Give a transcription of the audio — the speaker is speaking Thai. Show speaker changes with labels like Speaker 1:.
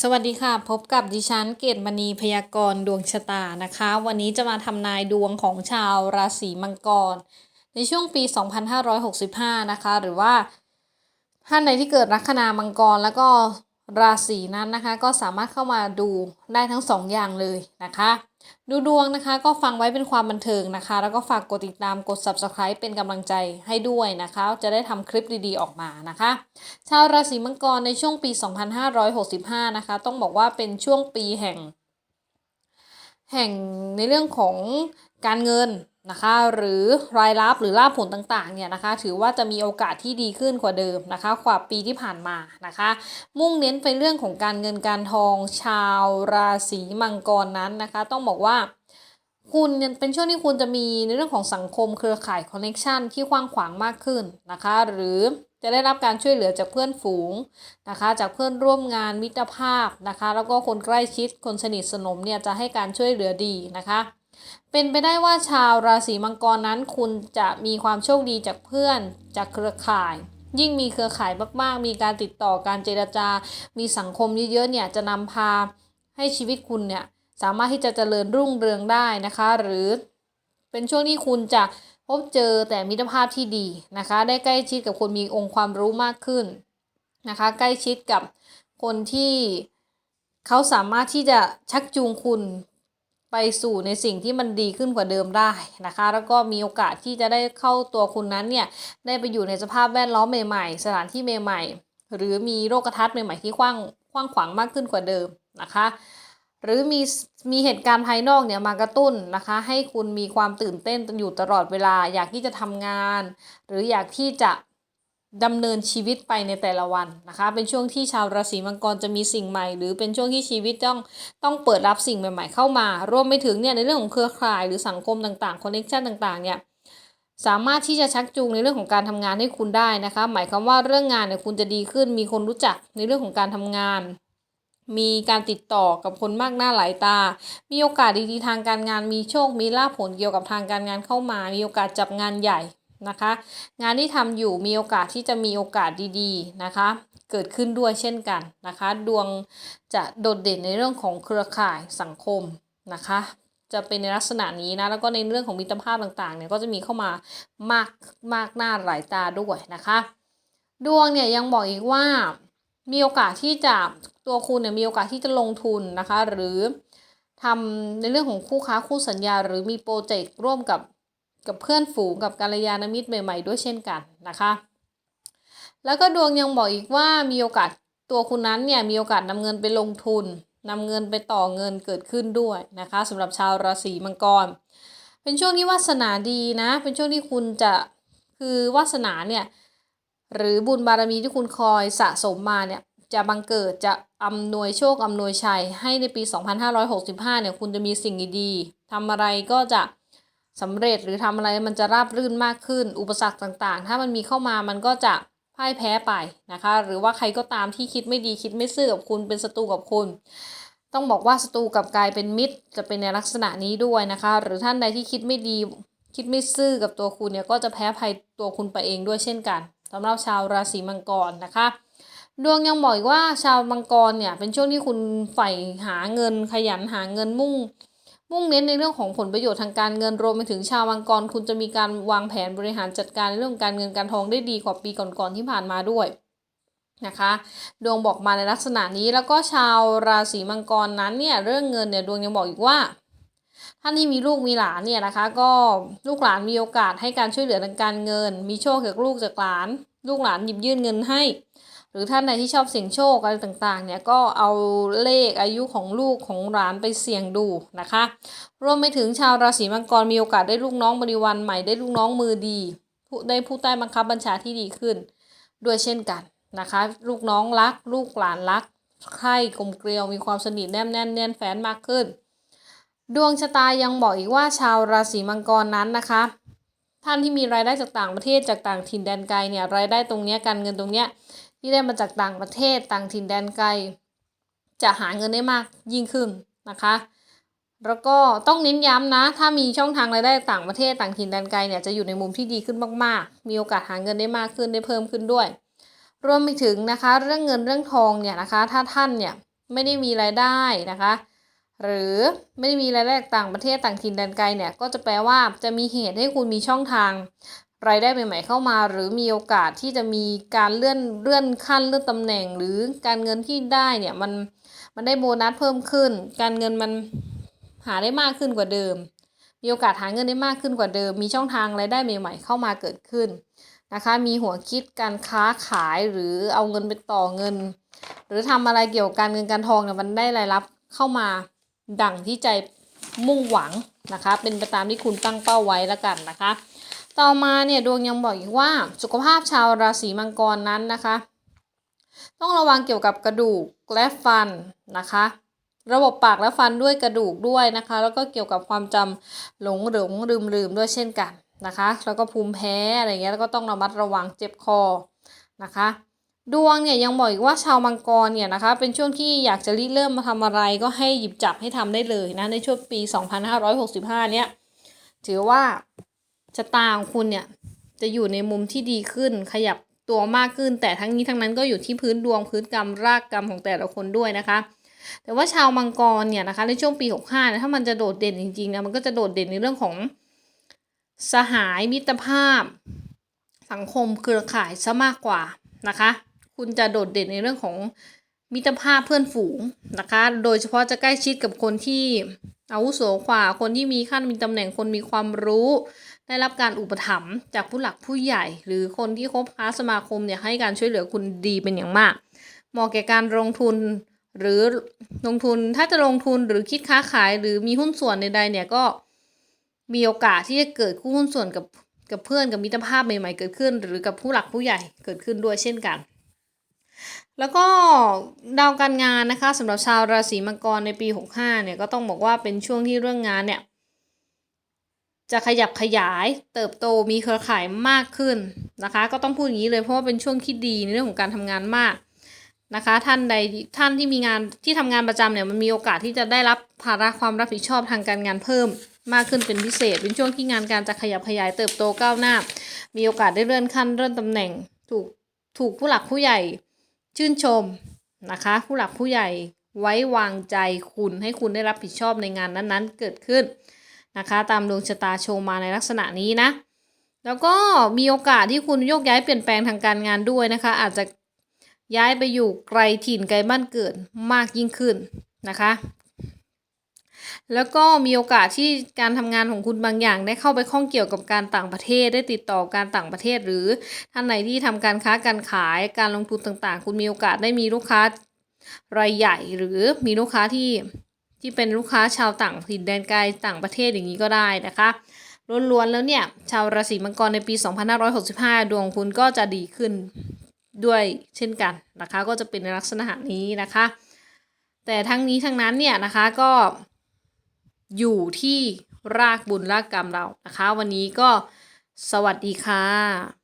Speaker 1: สวัสดีค่ะ พบกับดิฉันเกตมณีพยากรณ์ดวงชะตานะคะ วันนี้จะมาทำนายดวงของชาวราศีมังกร ในช่วงปี 2565 นะคะ หรือว่า ท่านใดที่เกิดลัคนามังกรแล้วก็ราศีนั้นนะคะ ก็สามารถเข้ามาดูได้ทั้งสองอย่างเลยนะคะ ดูดวงนะคะก็ฟังไว้เป็นความบันเทิงนะคะ แล้วก็ฝากกดติดตามกด subscribe เป็นกำลังใจให้ด้วยนะคะ จะได้ทำคลิปดีๆออกมานะคะ ชาวราศีมังกรในช่วงปี 2565 นะคะ ต้องบอกว่าเป็นช่วงปีแห่ง แห่งในเรื่องของการเงิน นะคะ หรือรายรับหรือลาภผลต่างๆเนี่ยนะคะ ถือว่าจะมีโอกาสที่ดีขึ้นกว่าเดิมนะคะกว่าปีที่ผ่านมานะคะ มุ่งเน้นไปเรื่องของการเงินการทองชาวราศีมังกรนั้นนะคะ ต้องบอกว่าคุณเป็นช่วงที่คุณจะมีในเรื่องของสังคมเครือข่ายคอนเน c ชันที่กว้างขวางมากขึ้นนะคะ หรือจะได้รับการช่วยเหลือจากเพื่อนฝูงนะคะ จากเพื่อนร่วมงานมิตรภาพนะคะ แล้วก็คนใกล้ชิดคนสนิทสนมเนี่ยจะให้การช่วยเหลือดีนะคะ เป็นไปได้ว่าชาวราศีมังกรนั้น คุณจะมีความโชคดีจากเพื่อน จากเครือข่าย ยิ่งมีเครือข่ายมากๆ มีการติดต่อการเจรจา มีสังคมเยอะๆเนี่ยจะนำพาให้ชีวิตคุณเนี่ยสามารถที่จะเจริญรุ่งเรืองได้นะคะ หรือเป็นช่วงที่คุณจะพบเจอแต่มิตรภาพที่ดีนะคะ ได้ใกล้ชิดกับคนมีองค์ความรู้มากขึ้นนะคะ ใกล้ชิดกับคนที่เขาสามารถที่จะชักจูงคุณ ไปสู่ในสิ่งที่มันดีขึ้นกว่าเดิมได้นะคะ แล้วก็มีโอกาสที่จะได้เข้าตัวคุณนั้นเนี่ยได้ไปอยู่ในสภาพแวดล้อมใหม่ๆ สถานที่ใหม่ๆ หรือมีโลกทัศน์ใหม่ๆที่กว้างกว้างขวางมากขึ้นกว่าเดิมนะคะ หรือมีมีเหตุการณ์ภายนอกเนี่ยมากระตุ้นนะคะ ให้คุณมีความตื่นเต้นอยู่ตลอดเวลา อยากที่จะทำงาน หรืออยากที่จะ ดำเนินชีวิตไปในแต่ละวันนะคะ เป็นช่วงที่ชาวราศีมังกรจะมีสิ่งใหม่ หรือเป็นช่วงที่ชีวิตต้องต้องเปิดรับสิ่งใหม่ ๆ เข้ามา รวมไปถึงเนี่ยในเรื่องของเครือข่ายหรือสังคมต่างๆคอนเนคชันต่างๆเนี่ยสามารถที่จะชักจูงในเรื่องของการทำงานให้คุณได้นะคะ หมายความว่าเรื่องงานเนี่ยคุณจะดีขึ้น มีคนรู้จักในเรื่องของการทำงาน มีการติดต่อกับคนมากหน้าหลายตา มีโอกาสดีๆทางการงาน มีโชค มีลาภผลเกี่ยวกับทางการงานเข้ามา มีโอกาสจับงานใหญ่ นะคะ งานที่ทำอยู่มีโอกาสที่จะมีโอกาสดีๆนะคะ เกิดขึ้นด้วยเช่นกันนะคะ ดวงจะโดดเด่นในเรื่องของเครือข่ายสังคมนะคะ จะเป็นในลักษณะนี้นะแล้วก็ในเรื่องของมิตรภาพต่างๆเนี่ยก็จะมีเข้ามามากมากหน้าหลายตาด้วยนะคะ ดวงเนี่ยยังบอกอีกว่ามีโอกาสที่จะตัวคุณเนี่ยมีโอกาสที่จะลงทุนนะคะ หรือทำในเรื่องของคู่ค้าคู่สัญญา หรือมีโปรเจกต์ร่วมกับ กับเพื่อนฝูงกับกัลยาณมิตรใหม่ ๆ ด้วยเช่นกันนะคะ แล้วก็ดวงยังบอกอีกว่ามีโอกาสตัวคุณนั้นเนี่ยมีโอกาสนำเงินไปลงทุนนำเงินไปต่อเงินเกิดขึ้นด้วยนะคะสำหรับชาวราศีมังกร เป็นช่วงที่วาสนาดีนะ เป็นช่วงที่คุณจะคือวาสนาเนี่ยหรือบุญบารมีที่คุณคอยสะสมมาเนี่ยจะบังเกิดจะอำนวยโชคอำนวยชัยให้ในปี 2565 เนี่ยคุณจะมีสิ่งดีๆทำอะไรก็จะ สำเร็จหรือทำอะไรมันจะราบรื่นมากขึ้น อุปสรรคต่างๆ ถ้ามันมีเข้ามามันก็จะพ่ายแพ้ไปนะคะ หรือว่าใครก็ตามที่คิดไม่ดีคิดไม่ซื่อกับคุณเป็นศัตรูกับคุณ ต้องบอกว่าศัตรูกับกลายเป็นมิตร จะเป็นในลักษณะนี้ด้วยนะคะ หรือท่านใดที่คิดไม่ดีคิดไม่ซื่อกับตัวคุณเนี่ยก็จะแพ้ภัยตัวคุณไปเองด้วยเช่นกันสำหรับชาวราศีมังกรนะคะดวงยังบอกว่าชาวมังกรเนี่ยเป็นช่วงที่คุณใฝ่หาเงินขยันหาเงินมุ่ง มุ่งเน้นในเรื่องของผลประโยชน์ทางการเงินรวมไปถึงชาวมังกรคุณจะมีการวางแผนบริหารจัดการในเรื่องการเงินการทองได้ดีกว่าปีก่อนๆที่ผ่านมาด้วยนะคะดวงบอกมาในลักษณะนี้แล้วก็ชาวราศีมังกรนั้นเนี่ยเรื่องเงินเนี่ยดวงยังบอกอีกว่า ท่านที่มีลูกมีหลานเนี่ยนะคะ ก็ลูกหลานมีโอกาสให้การช่วยเหลือทางการเงิน มีโชคจากลูกจากหลาน ลูกหลานหยิบยื่นเงินให้ หรือท่านใดที่ชอบเสี่ยงโชคอะไรต่างๆ เนี่ยก็เอาเลขอายุของลูกของหลานไปเสี่ยงดูนะคะ รวมไปถึงชาวราศีมังกรมีโอกาสได้ลูกน้องบริวารใหม่ได้ลูกน้องมือดีผู้ได้ผู้ใต้บังคับบัญชาที่ดีขึ้น ด้วยเช่นกันนะคะ ลูกน้องรัก ลูกหลานรักใคร่กลมเกลียวมีความสนิทแนบแน่นแน่นแฟ้นมากขึ้น ดวงชะตายังบอกอีกว่าชาวราศีมังกรนั้นนะคะ ท่านที่มีรายได้จากต่างประเทศจากต่างถิ่นแดนไกลเนี่ยรายได้ตรงนี้การเงินตรงเนี้ย ที่ได้มาจากต่างประเทศต่างถิ่นแดนไกล จะหาเงินได้มากยิ่งขึ้นนะคะ แล้วก็ต้องเน้นย้ำนะ ถ้ามีช่องทางรายได้ต่างประเทศต่างถิ่นแดนไกลเนี่ยจะอยู่ในมุมที่ดีขึ้นมากๆ มีโอกาสหาเงินได้มากขึ้นได้เพิ่มขึ้นด้วย รวมไปถึงนะคะ เรื่องเงินเรื่องทองเนี่ยนะคะ ถ้าท่านเนี่ยไม่ได้มีรายได้นะคะ หรือไม่ได้มีรายได้ต่างประเทศต่างถิ่นแดนไกลเนี่ยก็จะแปลว่าจะมีเหตุให้คุณมีช่องทาง รายได้ใหม่ๆเข้ามา หรือมีโอกาสที่จะมีการเลื่อนเลื่อนขั้นเลื่อนตำแหน่ง หรือการเงินที่ได้เนี่ยมันมันได้โบนัสเพิ่มขึ้น การเงินมันหาได้มากขึ้นกว่าเดิม มีโอกาสหาเงินได้มากขึ้นกว่าเดิม มีช่องทางรายได้ใหม่ ๆ เข้ามาเกิดขึ้นนะคะ มีหัวคิดการค้าขายหรือเอาเงินไปต่อเงิน หรือทำอะไรเกี่ยวกับการเงินการทองเนี่ยมันได้รายรับเข้ามาดั่งที่ใจมุ่งหวังนะคะ เป็นไปตามที่คุณตั้งเป้าไว้แล้วกันนะคะ ต่อมาเนี่ยดวงยังบอกอีกว่าสุขภาพชาวราศีมังกรนั้นนะคะ ต้องระวังเกี่ยวกับกระดูกและฟันนะคะ ระบบปากและฟันด้วยกระดูกด้วยนะคะ แล้วก็เกี่ยวกับความจำหลงหลงลืมลืมด้วยเช่นกันนะคะ แล้วก็ภูมิแพ้อะไรเงี้ยแล้วก็ต้องระมัดระวังเจ็บคอนะคะดวงเนี่ยยังบอกอีกว่าชาวมังกรเนี่ยนะคะเป็นช่วงที่อยากจะริเริ่มมาทำอะไรก็ให้หยิบจับให้ทำได้เลยนะในช่วงปี 2565 เนี่ยถือว่า ชะตาของคุณเนี่ยจะอยู่ในมุมที่ดีขึ้น ขยับตัวมากขึ้น แต่ทั้งนี้ทั้งนั้นก็อยู่ที่พื้นดวงพื้นกรรมรากกรรมของแต่ละคนด้วยนะคะ แต่ว่าชาวมังกรเนี่ยนะคะในช่วงปี65เนี่ยถ้ามันจะโดดเด่นจริงๆนะมันก็จะโดดเด่นในเรื่องของสหายมิตรภาพ สังคมเครือข่ายซะมากกว่านะคะ คุณจะโดดเด่นในเรื่องของมิตรภาพเพื่อนฝูงนะคะ โดยเฉพาะจะใกล้ชิดกับคนที่ อาวุโสกว่า คนที่มีขั้นมีตำแหน่งคนมีความรู้ ได้รับการอุปถัมภ์จากผู้หลักผู้ใหญ่ หรือคนที่คบค้าสมาคมเนี่ยให้การช่วยเหลือคุณดีเป็นอย่างมาก เหมาะแก่การลงทุนหรือลงทุนถ้าจะลงทุนหรือคิดค้าขายหรือมีหุ้นส่วนใดๆเนี่ยก็มีโอกาสที่จะเกิดคู่หุ้นส่วนกับกับเพื่อนกับมิตรภาพใหม่ๆเกิดขึ้น หรือกับผู้หลักผู้ใหญ่เกิดขึ้นด้วยเช่นกัน แล้วก็ดาวการงานนะคะสำหรับชาวราศีมังกรในปี 65 เนี่ยก็ต้องบอกว่าเป็นช่วงที่เรื่องงานเนี่ยจะขยับขยายเติบโตมีเครือข่ายมากขึ้นนะคะ ก็ต้องพูดอย่างนี้เลยเพราะว่าเป็นช่วงที่ดีในเรื่องของการทำงานมากนะคะ ท่านใดท่านที่มีงานที่ทำงานประจำเนี่ยมันมีโอกาสที่จะได้รับภาระความรับผิดชอบทางการงานเพิ่ม มากขึ้นเป็นพิเศษ เป็นช่วงที่งานการจะขยับขยายเติบโตก้าวหน้า มีโอกาสได้เลื่อนขั้นเลื่อนตำแหน่ง ถูกถูกผู้หลักผู้ใหญ่ ชื่นชมนะคะ ผู้หลักผู้ใหญ่ไว้วางใจคุณให้คุณได้รับผิดชอบในงานนั้นๆ เกิดขึ้นนะคะ ตามดวงชะตาโชว์มาในลักษณะนี้นะ แล้วก็มีโอกาสที่คุณโยกย้ายเปลี่ยนแปลงทางการงานด้วยนะคะ อาจจะย้ายไปอยู่ไกลถิ่นไกลบ้านเกิดมากยิ่งขึ้นนะคะ แล้วก็มีโอกาสที่การทำงานของคุณบางอย่าง ได้เข้าไปข้องเกี่ยวกับการต่างประเทศ ได้ติดต่อการต่างประเทศ หรือท่านไหนที่ทำการค้าการขายการลงทุนต่างๆ คุณมีโอกาสได้มีลูกค้ารายใหญ่ หรือมีลูกค้าที่ที่เป็นลูกค้าชาวต่างถิ่นแดนไกลต่างประเทศอย่างนี้ก็ได้นะคะล้วนๆแล้วเนี่ยชาวราศีมังกรในปี 2565 ดวงคุณก็จะดีขึ้นด้วยเช่นกันนะคะ ก็จะเป็นในลักษณะนี้นะคะ แต่ทั้งนี้ทั้งนั้นเนี่ยนะคะก็ อยู่ที่รากบุญรากกรรมเรานะคะ วันนี้ก็สวัสดีค่ะ